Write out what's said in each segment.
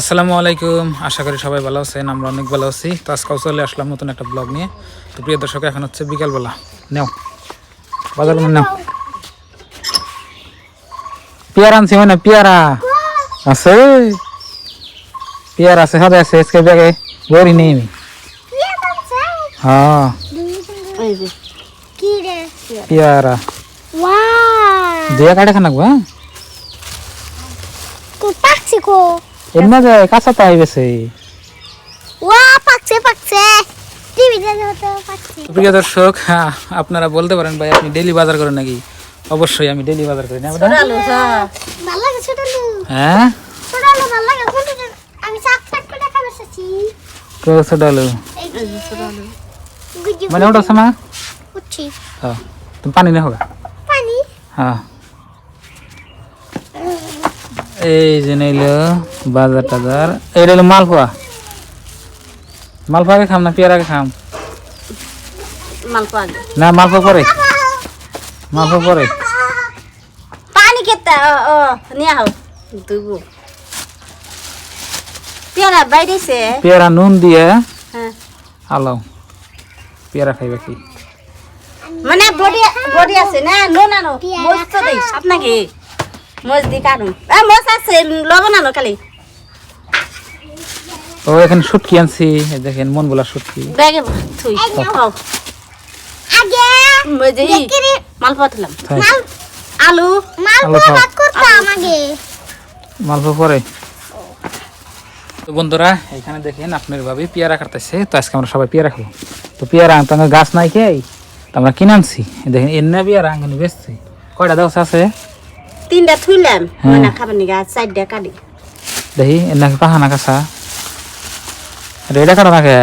আসসালামু আলাইকুম। আশা করি সবাই ভালো আছেন আমরা অনেক ভালো আছি। তো আজকাল চলে আসলাম নতুন একটা ব্লগ নিয়ে। তো প্রিয় দর্শক এখন হচ্ছে বিকালবেলা। নেও বাজার নেও। পেয়ারা আনছি মানে পেয়ারা। আছে? পেয়ারা আছে হাতে আছে আজকে ব্যাগে গড়ি নেই আমি। হ্যাঁ। পেয়ারা। দিয়া কাটে খানাকবো হ্যাঁ? কো পাকছে কো। এমনি যায় কাঁচা ওয়া পাকছে পাকছে। প্রিয় দর্শক হ্যাঁ, আপনারা বলতে পারেন ভাই আপনি ডেলি বাজার করেন নাকি? অবশ্যই আমি ডেলি বাজার করি না? ভালো লাগে ছোট লু হ্যাঁ? ছোট লু ভালো লাগে। কোনটা আমি সাত সাত করে খাবে এসেছি কোসো ডালো এই যে ছোট লু মানে ওটা উঠছি। হ্যাঁ তুমি পানি না পানি? হ্যাঁ। এই যে নিল বাজার টাজার। এইটা হলো মালপোয়া। মালপোয়াকে খাম না পেয়ারাকে খাম? না মালপোয়া পরে। মালপোয়া পরে। পানি কেতা ও নিয়া হও দুবো পেয়ারা বাইরেছে? পেয়ারা নুন দিয়ে হ্যাঁ। আলাও। পেয়ারা খাইবে কি? মানে বডি বডি আছে না? নো না নো মোজ তো দেই। আপনাকে? মোজ দি কারণ। এ মোজ আছে লবণ আনো খালি। ও এখানে শুটকি আনছি। দেখেন মন বলা শুটকি ব্যাগে থুই আগে মজে মালপোয়া তুলাম আলু। মাল ভাত করতাম আগে। মালপোয়া পরে। তো বন্ধুরা এখানে দেখেন আপনার ভাবি পেয়ারা কাটতেছে। তো আজকে আমরা সবাই পেয়ারা খাব। তো পেয়ারা আনতে গাছ নাই কে তো আমরা কিনে আনছি। দেখেন এনে পেয়ারা আঙ্গুনি বেচছি। কয়টা দশ আছে? তিনটা থুইলাম। হ্যাঁ। মানে খাবার নিগা চারটা কাটি। দেখি এনে পাহানা কাঁচা। রেডা কাটা থাকে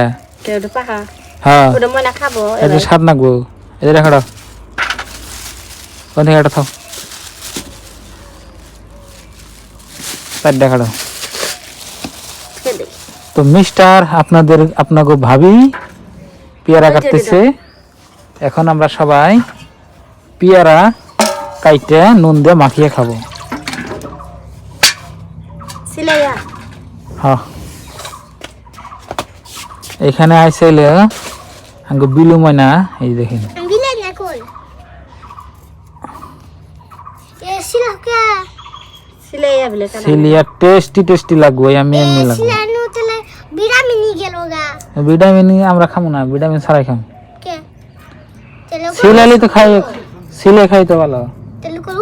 কেউ পাহা। হ্যাঁ। ওটা মনে খাব এটা স্বাদ নাকবো। এটা এটা থাও চারটা কাটো। খেয়ে তো মিস্টার আপনাদের আপনাকে ভাবি পেয়ারা কাটতেছে। এখন আমরা সবাই পেয়ারা কাইটে নুন দিয়ে মাখিয়ে খাব। হ্যাঁ। এখানে আইসাইলে আঙ্গ বিলু ময়না এই দেখেন। সিলিয়া টেস্টি টেস্টি লাগবে আমি এমনি লাগবো। ভিটামিন আমরা খাব না ভিটামিন ছাড়াই খাম। কে? সিলালি তো খাই সিলে খাই তো ভালো। করে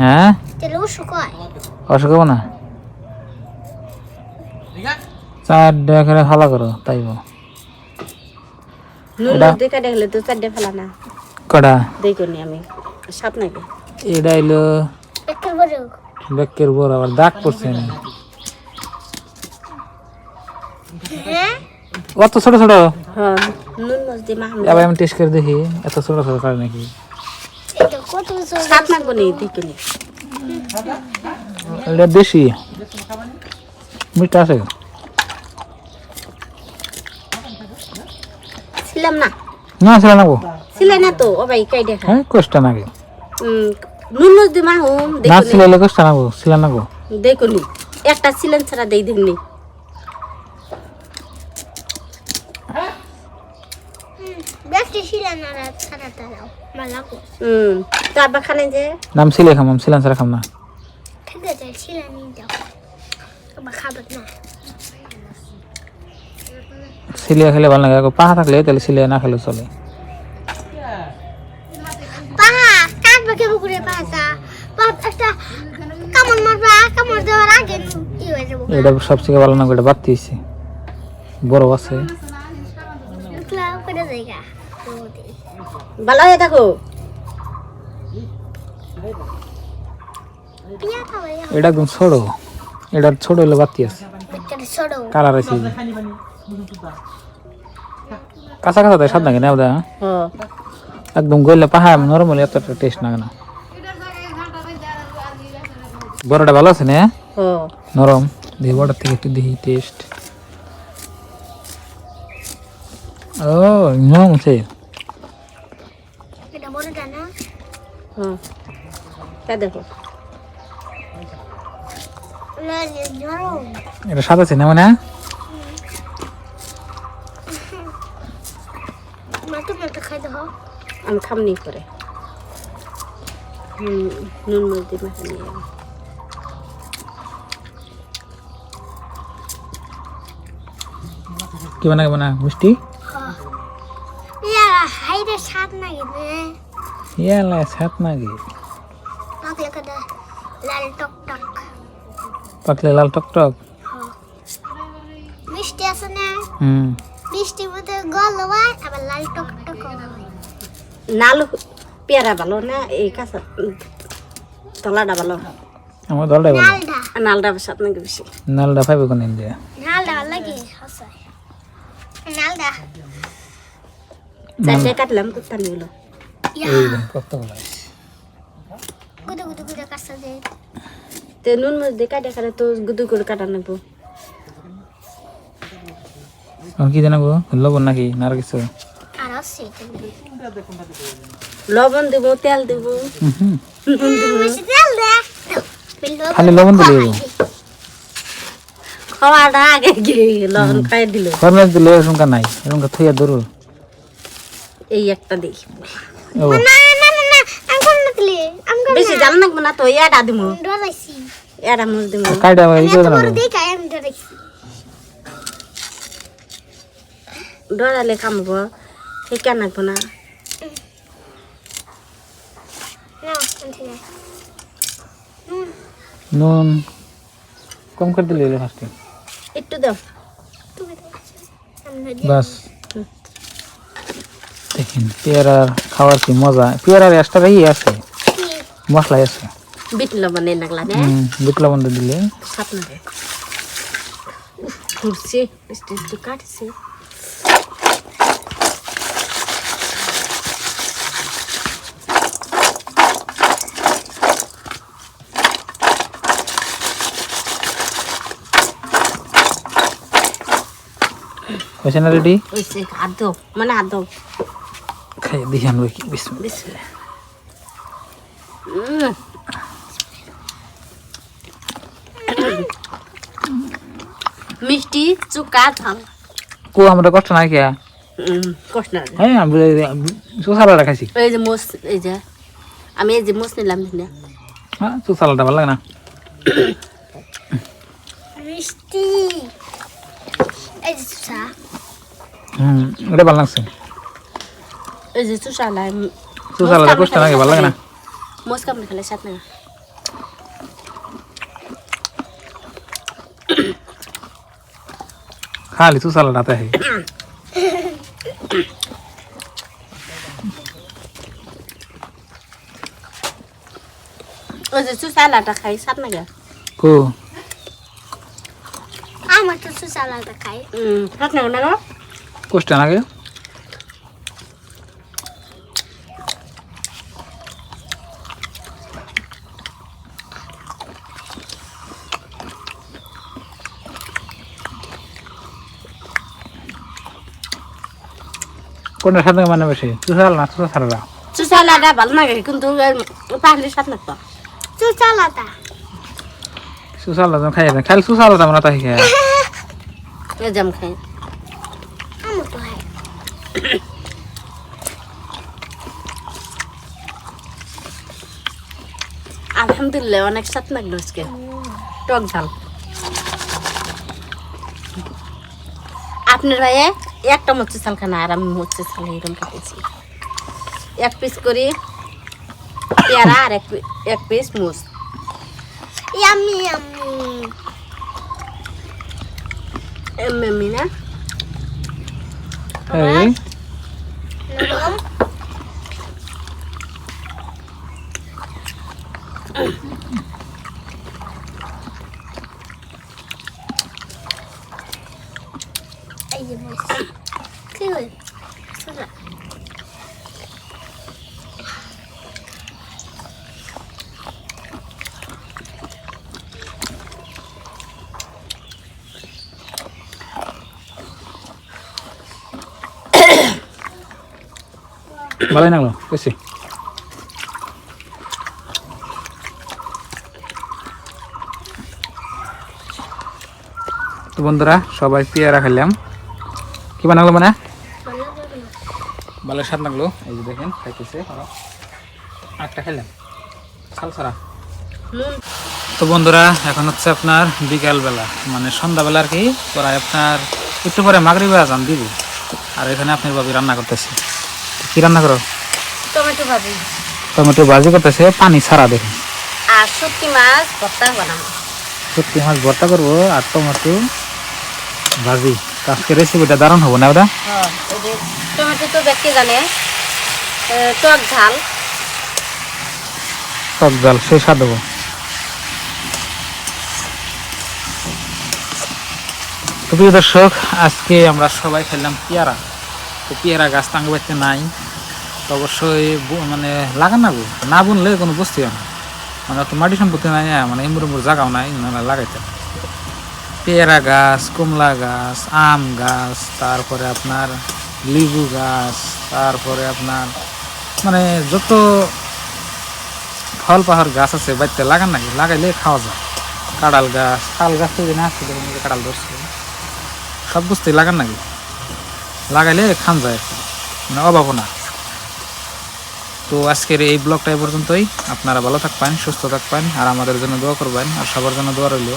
হ্যাঁ? না? চার করে করো দেখা দেখলে তো চারটে ফেলা না। কটা? দেখো নি আমি সাপ নাকি? এটা এলো বেকের বড়। আবার দাগ পড়ছে না। হ্যাঁ? অত ছোট ছোট? হ্যাঁ নুন দিয়ে আমি টেস্ট করে দেখি এত ছোট ছোট করে নাকি? এটা কত বছর সাপ নাকবো নি দেখো নি এটা দেশি? মিঠা আছে? ছিলাম না। না ছিল না গো। ছিলে না তো ও ভাই কাই দেখা? হ্যাঁ কষ্ট নুন না দেখো নি ছিল কষ্ট না গো ছিল না গো। দেখো নি একটা ছিলেন ছাড়া দেই দিন ব্যস্ত ছিলেন না রাত সারা হুম খানে যে নাম ছিলে খাম আমি ছিলাম খাম না ঠিক আছে ছিলেন দাও আবার খাবার না সিলিয়া খেলে ভালো লাগে পাহা থাকলে তাহলে সিলিয়া না খেলে চলে পাহা কাটবে কে বুকুরে পাহাটা একটা কামড় মারবা কামড় দেওয়ার আগে ই হয়ে যাব এটা সবথেকে ভালো না এটা বাড়তি হয়েছে বড় আছে করে ভালো হয়ে থাকো। এটা একদম ছোট? এটা ছোট হলে বাড়তি আছে। কালার আছে। কাঁচা কাঁচা দেয় স্বাদ লাগে না ওটা? হ্যাঁ। একদম গইলে পাহাড় নরম হলে এতটা টেস্ট লাগে না। বড়টা ভালো আছে না? হ্যাঁ। নরম। দেখি বড়টার থেকে একটু দেখি টেস্ট ও নরম আছে এটা বড়টা না হ্যাঁ তা দেখো এটা সাদা আছে না মানে আমি খামনি করে নুন মরিচ মাখা নিয়ে এলাম। কি বানা বানা মিষ্টি ইয়ারা নে ইয়ালা সাত নাকি পাকলে kada লাল টক টক পাকলে লাল টক টক মিষ্টি আছে না হুম মিষ্টির মধ্যে গল হয় আবার লাল টক টক নালু পেয়ারা ভালো না এই কাঁচা তলাটা ভালো আমার দলটাই বলো নালডা সাত নাকি বেশি নালটা পাইবে কোন ইন্ডিয়া নালডা লাগে নালডা চারটে কাটলাম কুত্তা নিল ইয়া তো নুন মরিচ দিয়ে কাটে কাটে তো গুদু করে কাটা নেব কি জানাব লবণ নাকি না আর কিছু লবণ দিব তেল দিব খালি লবণ দিলে খাওয়াটা আগে গিয়ে লবণ খাই দিল ফরমেশ দিলে এরকম নাই এরকম থইয়া ধরু এই একটা দিই। না না না না আমি কোন দিলে আমি কোন বেশি জাল নাকবো না তো এটা দিব ডরাইছি এটা মুজ দিব কাইটা আমি ডরাইছি ডরালে খামবো সে কেন নাকবো না? নুন কম করে দিলে ফার্স্টে একটু দাও। তুমি তো আমি বাস। দেখেন পেয়ারার খাওয়ার কি মজা? পেয়ারার এক্সট্রা ই আছে? মশলাই আছে? বিট লবণ না বিট লবণ দিলে। ঘুরছে কাটছে। হয়েছে না রেডি? ওইসে আদো মানে আদো খাই দেখি আনব কি বিসমিল্লাহ। মিষ্টি চুকা ঝাল কো আমরা কষ্ট নাই কে? কষ্ট না। হ্যাঁ আমি সুসালাটা খাইছি। এই যে মোষ এই যে আমি এই যে মোষ নিলাম না হ্যাঁ সুসালাটা ভালো লাগে না। মিষ্টি। এই যে চা। হুম এটা ভালো লাগছে। এই যে চুষালা সুসালাটা কষ্ট নাকি ভালো লাগে না মোষ কামড়ে খেলে সাত না খালি সুসালাটা তাই ওই যে চুষালাটা খাই সাত না গা কো আমার তো সুসালাটা খাই হুম সাত না না গো? কষ্ট নাগে কোনটা সাথে মানে বেশি? সুসাল না সুসালাটা চুষালাটা ভালো লাগে কিন্তু পাহলে সুসালাটা খাই না খালি সুসালাটা আমরা তাই খাই এই খাই। আমার তো হয়। আলহামদুলিল্লাহ অনেক সাত লাগল আজকে। টক ঝাল। আপনার ভাইয়ে? একটা মরচি চাল খানা আর আমি মরচি চাল এরকম কাটেছি এক পিস করি পেয়ারা আর এক পি- এক পিস মুস ইয়াম্মি ইয়াম্মি এমনি না? এই। নরম এই যে বস কি হল সুসা ভালোই লাগল বেশি তো বন্ধুরা, সবাই পেয়ারা খেলাম। কি বানালো মানে? ভালো স্বাদ লাগল, এই যে দেখেন, খাইতেছে। আরেকটা খেলাম। ছাড়া নুন তো বন্ধুরা, এখন হচ্ছে আপনার বিকাল বেলা মানে সন্ধ্যাবেলা আর কি প্রায় আপনার একটু পরে মাগরিবে আজান দিব। আর এখানে আপনার বাবি রান্না করতেছে। কি রান্না করো? টমেটো ভাজি। টমেটো ভাজি করতেছে পানি ছাড়া দেখেন আর শুটকি মাছ ভর্তা বানাবো। সত্যি মাছ ভর্তা করব আর টমেটো ভাজি। আজকে রেসিপিটা দারুণ হব না ওটা হ্যাঁ টমেটো তো ব্যক্তি জানে। টক ঝাল। টক জাল সেই স্বাদ হব তো প্রিয় দর্শক আজকে আমরা সবাই খেললাম পেয়ারা। তো পেয়ারা গাছ টাঙ্গবাইতে নাই। তো অবশ্যই মানে লাগান না গো। না বুনলে কোনো বুঝতে হয় না। মানে তো মাটি সম্পত্তি নাই মানে এমুর এমুর জায়গাও নাই লাগাইতে। পেয়ারা গাছ, কমলা গাছ, আম গাছ, তারপরে আপনার লিবু গাছ, তারপরে আপনার মানে যত ফল পাহাড় গাছ আছে বাড়িতে লাগান নাকি লাগাইলে খাওয়া যায়। কাঁড়াল গাছ কাল গাছ তো না আসছে দেখুন কাঁড়াল ধরছে। সব বুঝতেই লাগান নাকি লাগাইলে খান যায়। মানে অভাব না। তো আজকের এই ব্লগটা এ পর্যন্তই। আপনারা ভালো থাকবেন, সুস্থ থাকবেন, আর আমাদের জন্য দোয়া করবেন, আর সবার জন্য দোয়া রইল।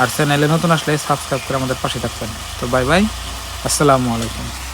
আর চ্যানেলে নতুন আসলে সাবস্ক্রাইব করে আমাদের পাশে থাকবেন। তো বাই বাই, আসসালামু আলাইকুম।